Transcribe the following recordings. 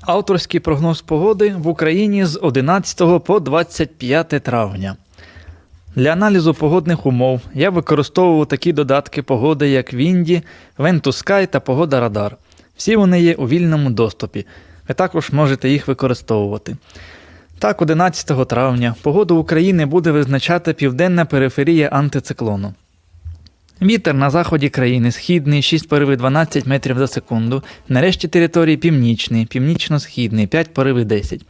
Авторський прогноз погоди в Україні з 11 по 25 травня. Для аналізу погодних умов я використовував такі додатки погоди, як Вінді, Ventusky та Погода Радар. Всі вони є у вільному доступі. Ви також можете їх використовувати. Так, 11 травня погоду України буде визначати південна периферія антициклону. Вітер на заході країни східний 6 пориви 12 метрів за секунду. На решті території північний, північно-східний 5 пориви 10.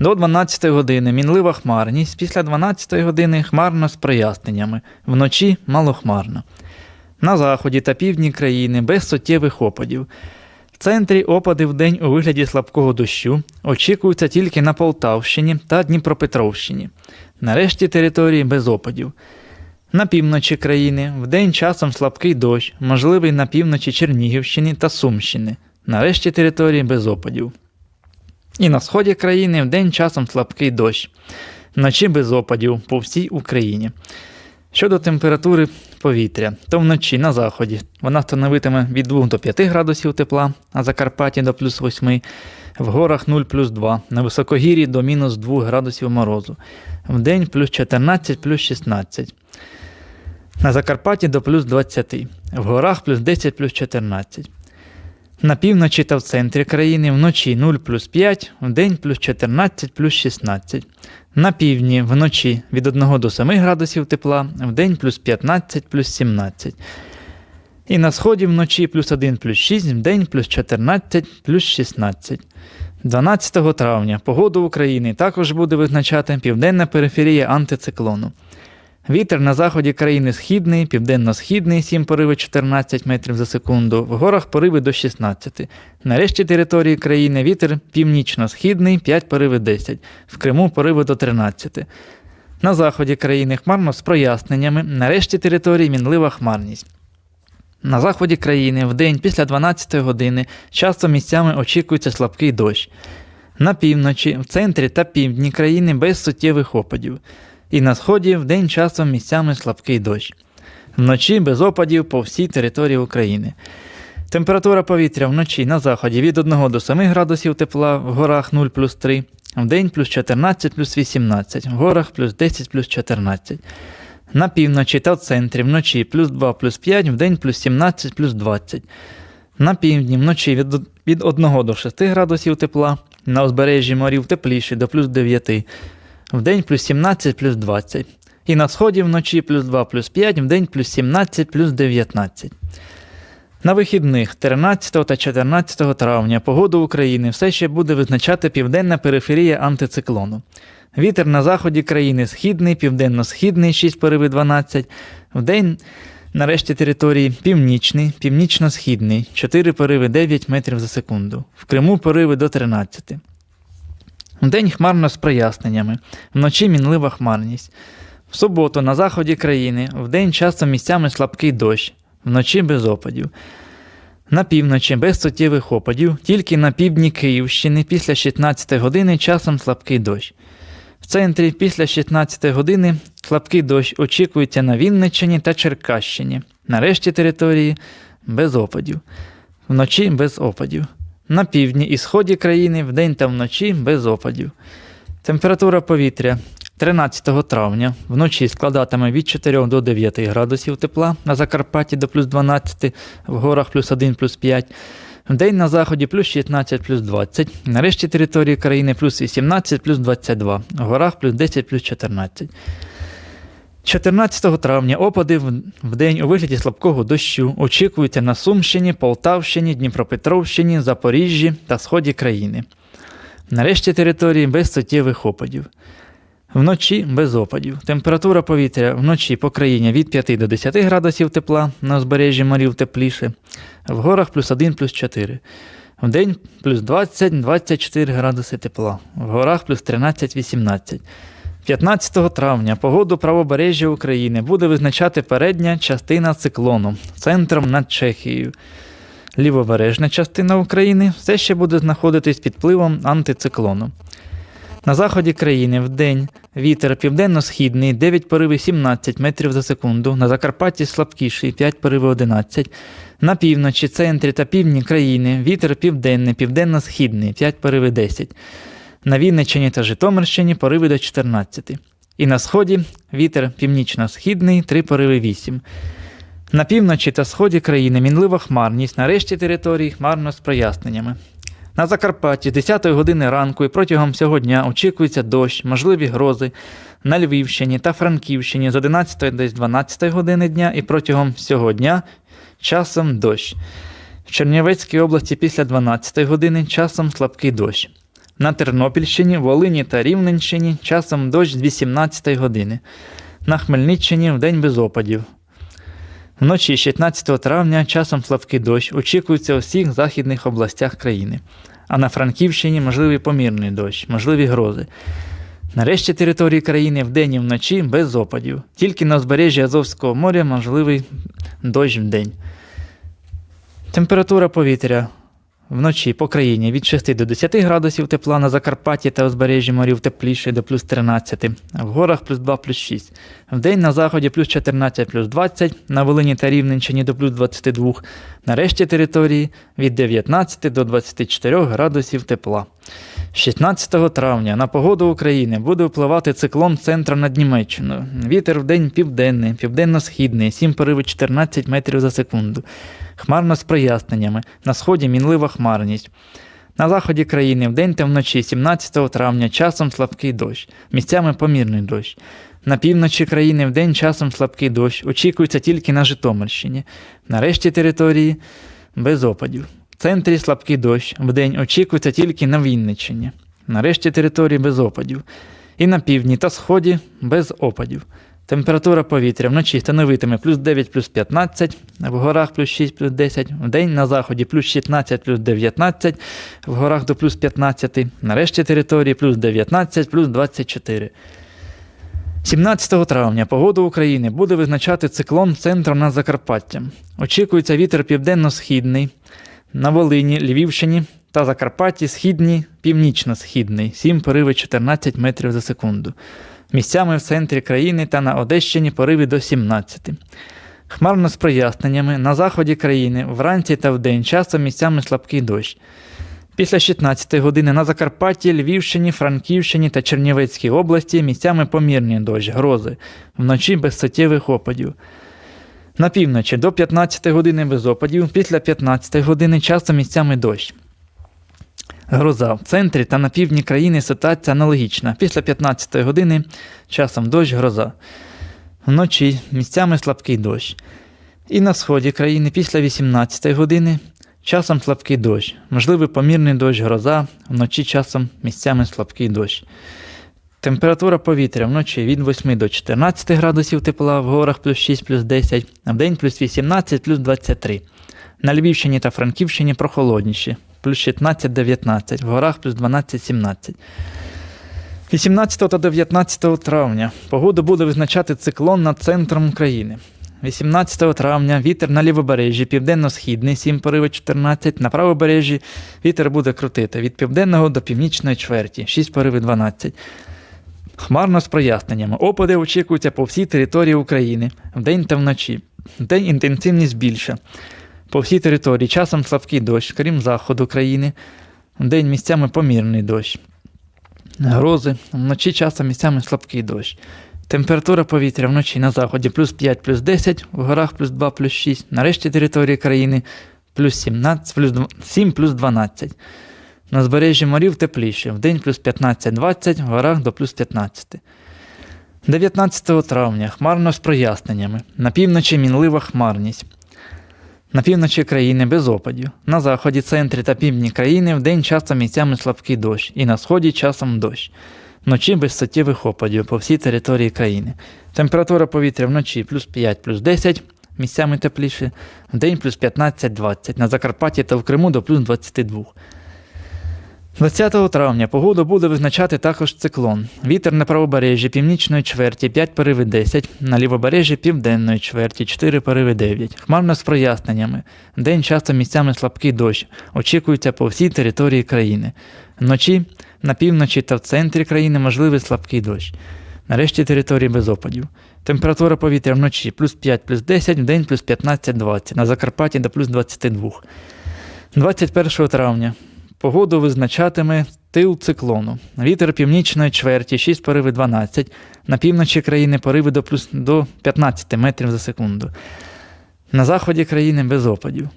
До 12 години мінлива хмарність. Після 12 години хмарно з проясненнями. Вночі малохмарно. На заході та півдні країни без суттєвих опадів. В центрі опади в день у вигляді слабкого дощу очікуються тільки на Полтавщині та Дніпропетровщині. На решті території без опадів. На півночі країни вдень часом слабкий дощ, можливий на півночі Чернігівщини та Сумщини, на решті території без опадів. І на сході країни вдень часом слабкий дощ, вночі без опадів по всій Україні. Щодо температури повітря, то вночі на заході вона становитиме від 2 до 5 градусів тепла, на Закарпатті до плюс 8, в горах 0 плюс 2, на високогір'ї до мінус 2 градусів морозу, вдень плюс 14 плюс 16. На Закарпатті до плюс 20, в горах плюс 10 плюс 14. На півночі та в центрі країни вночі 0 плюс 5, вдень плюс 14 плюс 16. На півдні вночі від 1 до 7 градусів тепла, вдень плюс 15 плюс 17. І на сході вночі плюс 1 плюс 6, вдень плюс 14 плюс 16. 12 травня погоду України також буде визначати південна периферія антициклону. Вітер на заході країни східний, південно-східний 7 пориви 14 метрів за секунду, в горах пориви до 16. На решті території країни вітер північно-східний 5 пориви 10, в Криму пориви до 13. На заході країни хмарно з проясненнями, на решті території мінлива хмарність. На заході країни вдень після 12 години часто місцями очікується слабкий дощ. На півночі, в центрі та півдні країни без суттєвих опадів. І на сході вдень часом місцями слабкий дощ. Вночі без опадів по всій території України. Температура повітря вночі на заході від 1 до 7 градусів тепла, в горах 0 плюс 3, вдень плюс 14 плюс 18, в горах плюс 10 плюс 14. На півночі та в центрі вночі плюс 2 плюс 5, вдень плюс 17 плюс 20. На півдні вночі від, від 1 до 6 градусів тепла, на узбережжі морів тепліше до плюс 9. Вдень плюс 17 плюс 20. І на сході вночі плюс 2 плюс 5, вдень плюс 17 плюс 19. На вихідних 13 та 14 травня погоду України все ще буде визначати південна периферія антициклону. Вітер на заході країни східний, південно-східний 6 пориви 12, вдень на решті території північний, північно-східний 4 пориви 9 метрів за секунду, в Криму пориви до 13. Вдень хмарно з проясненнями, вночі мінлива хмарність. В суботу на заході країни вдень часто місцями слабкий дощ, вночі без опадів. На півночі без суттєвих опадів, тільки на півдні Київщини після 16 години часом слабкий дощ. В центрі після 16 години слабкий дощ очікується на Вінниччині та Черкащині. На решті території без опадів. Вночі без опадів. На півдні і сході країни вдень та вночі без опадів. Температура повітря 13 травня вночі складатиме від 4 до 9 градусів тепла, на Закарпатті до плюс 12, в горах плюс 1 плюс 5. Вдень на заході плюс 16 плюс 20, на решті території країни плюс 18 плюс 22, в горах плюс 10 плюс 14. 14 травня опади в в день у вигляді слабкого дощу очікуються на Сумщині, Полтавщині, Дніпропетровщині, Запоріжжі та сході країни. Нарешті території без суттєвих опадів. Вночі без опадів. Температура повітря вночі по країні від 5 до 10 градусів тепла, на узбережжі морів тепліше, в горах плюс 1 плюс 4. Вдень плюс 20-24 градуси тепла, в горах плюс 13-18. 15 травня погоду правобережжя України буде визначати передня частина циклону центром над Чехією. Лівобережна частина України все ще буде знаходитись під впливом антициклону. На заході країни в день вітер південно-східний 9 пориви 17 метрів за секунду, на Закарпатті слабкіший 5 пориви 11. На півночі, центрі та півдні країни вітер південний, південно-східний 5 пориви 10. На Вінниччині та Житомирщині пориви до 14. І на сході вітер північно-східний 3 пориви 8. На півночі та сході країни мінлива хмарність, на решті території хмарно з проясненнями. На Закарпатті з 10 години ранку і протягом всього дня очікується дощ, можливі грози. На Львівщині та Франківщині з 11 до 12 години дня і протягом всього дня часом дощ. В Чернівецькій області після 12 години часом слабкий дощ. На Тернопільщині, Волині та Рівненщині часом дощ з 18 години. На Хмельниччині в день без опадів. Вночі 16 травня часом слабкий дощ очікується у всіх західних областях країни. А на Франківщині можливий помірний дощ, можливі грози. Нарешті території країни вдень і вночі без опадів. Тільки на узбережжі Азовського моря можливий дощ вдень. Температура повітря вночі по країні від 6 до 10 градусів тепла на Закарпатті та узбережжі морів тепліше до плюс 13, в горах плюс 2 плюс 6. Вдень на заході плюс 14 плюс 20, на Волині та Рівненщині до плюс 22, на решті території від 19 до 24 градусів тепла. 16 травня на погоду України буде впливати циклон центра над Німеччиною. Вітер в день південний, південно-східний, 7 пориви 14 метрів за секунду. Хмарно з проясненнями. На сході мінлива хмарність. На заході країни вдень та вночі 17 травня часом слабкий дощ, місцями помірний дощ. На півночі країни вдень часом слабкий дощ, очікується тільки на Житомирщині. На решті території без опадів. В центрі слабкий дощ, вдень очікується тільки на Вінниччині. На решті території без опадів. І на півдні та сході без опадів. Температура повітря вночі становитиме плюс 9 плюс 15, в горах плюс 6 плюс 10, в день на заході плюс 16 плюс 19, в горах до плюс 15, на решті території плюс 19 плюс 24. 17 травня погоду України буде визначати циклон центром над Закарпаттям. Очікується вітер південно-східний на Волині, Львівщині та Закарпатті східний, північно-східний, 7 пориви 14 метрів за секунду. Місцями в центрі країни та на Одещині пориви до 17. Хмарно з проясненнями на заході країни вранці та вдень часом місцями слабкий дощ. Після 16 години на Закарпатті, Львівщині, Франківщині та Чернівецькій області місцями помірний дощ, грози, вночі без суттєвих опадів. На півночі до 15 години без опадів, після 15 години часом місцями дощ. Гроза в центрі та на півдні країни ситуація аналогічна. Після 15 години часом дощ, гроза. Вночі місцями слабкий дощ. І на сході країни після 18 години часом слабкий дощ. Можливий помірний дощ, гроза, вночі часом місцями слабкий дощ. Температура повітря вночі від 8 до 14 градусів тепла, в горах плюс 6 плюс 10, а в день плюс 18 плюс 23. На Львівщині та Франківщині прохолодніші плюс 16-19, в горах плюс 12-17. 18 та 19 травня погоду буде визначати циклон над центром країни. 18 травня вітер на лівобережжі, південно-східний, 7 пориви 14, на правобережжі вітер буде крутити від південного до північної чверті, 6 пориви 12. Хмарно з проясненнями. Опади очікуються по всій території України вдень та вночі. Вдень інтенсивність більша. По всій території часом слабкий дощ, крім заходу країни. Вдень місцями помірний дощ. Грози, вночі часом місцями слабкий дощ. Температура повітря вночі на заході плюс 5 плюс 10, в горах плюс 2 плюс 6, на решті території країни плюс 17, плюс 7 плюс 12. На збережжі морів тепліше, вдень плюс 15-20, в горах до плюс 15. 19 травня хмарно з проясненнями. На півночі мінлива хмарність. На півночі країни без опадів. На заході, центрі та півдні країни вдень часто місцями слабкий дощ, і на сході часом дощ. Вночі без суттєвих опадів по всій території країни. Температура повітря вночі плюс 5 плюс 10, місцями тепліше, вдень плюс 15-20, на Закарпатті та в Криму до плюс 22. 20 травня погоду буде визначати також циклон. Вітер на правобережжі північної чверті 5 пориви 10, на лівобережжі південної чверті 4 пориви 9. Хмарно з проясненнями. День часто місцями слабкий дощ. Очікується по всій території країни. Вночі на півночі та в центрі країни можливий слабкий дощ. Нарешті території без опадів. Температура повітря вночі плюс 5 плюс 10, вдень плюс 15-20, на Закарпатті до плюс 22. 21 травня Погоду визначатиме тил циклону. Вітер північної чверті 6 пориви 12, на півночі країни пориви до, плюс, до 15 метрів за секунду. На заході країни без опадів.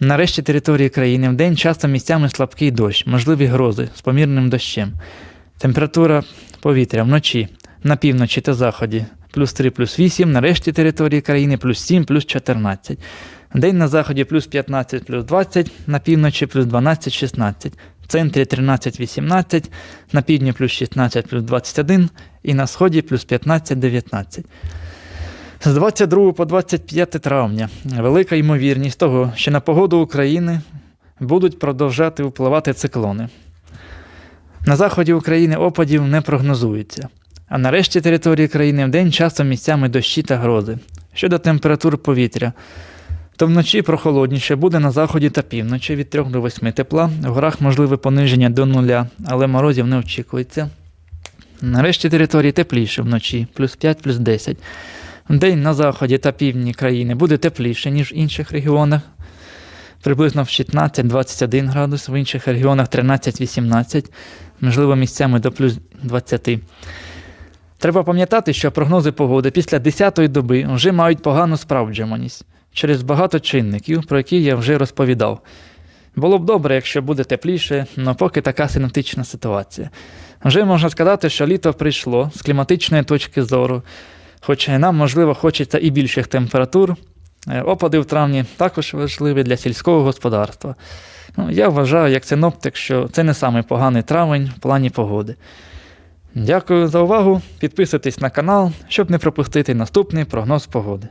Нарешті території країни вдень часто місцями слабкий дощ, можливі грози з помірним дощем. Температура повітря вночі на півночі та заході плюс 3 плюс 8, нарешті території країни плюс 7 плюс 14. День на заході плюс 15 плюс 20, на півночі плюс 12 16, в центрі 13 18, на півдні плюс 16 плюс 21 і на сході плюс 15 19. З 22 по 25 травня велика ймовірність того, що на погоду України будуть продовжати впливати циклони. На заході України опадів не прогнозується, а на решті території країни вдень часто місцями дощі та грози. Щодо температур повітря, то вночі прохолодніше буде на заході та півночі від 3 до 8 тепла, в горах можливе пониження до нуля, але морозів не очікується. Нарешті території тепліше вночі, плюс 5, плюс 10. Вдень на заході та півдні країни буде тепліше, ніж в інших регіонах. Приблизно в 16-21 градус, в інших регіонах 13-18, можливо, місцями до плюс 20. Треба пам'ятати, що прогнози погоди після 10-ї доби вже мають погану справджуваність через багато чинників, про які я вже розповідав. Було б добре, якщо буде тепліше, але поки така синоптична ситуація. Вже можна сказати, що літо прийшло з кліматичної точки зору, хоч нам, можливо, хочеться і більших температур. Е, Опади в травні також важливі для сільського господарства. Ну, я вважаю, як синоптик, що це не самий поганий травень в плані погоди. Дякую за увагу. Підписуйтесь на канал, щоб не пропустити наступний прогноз погоди.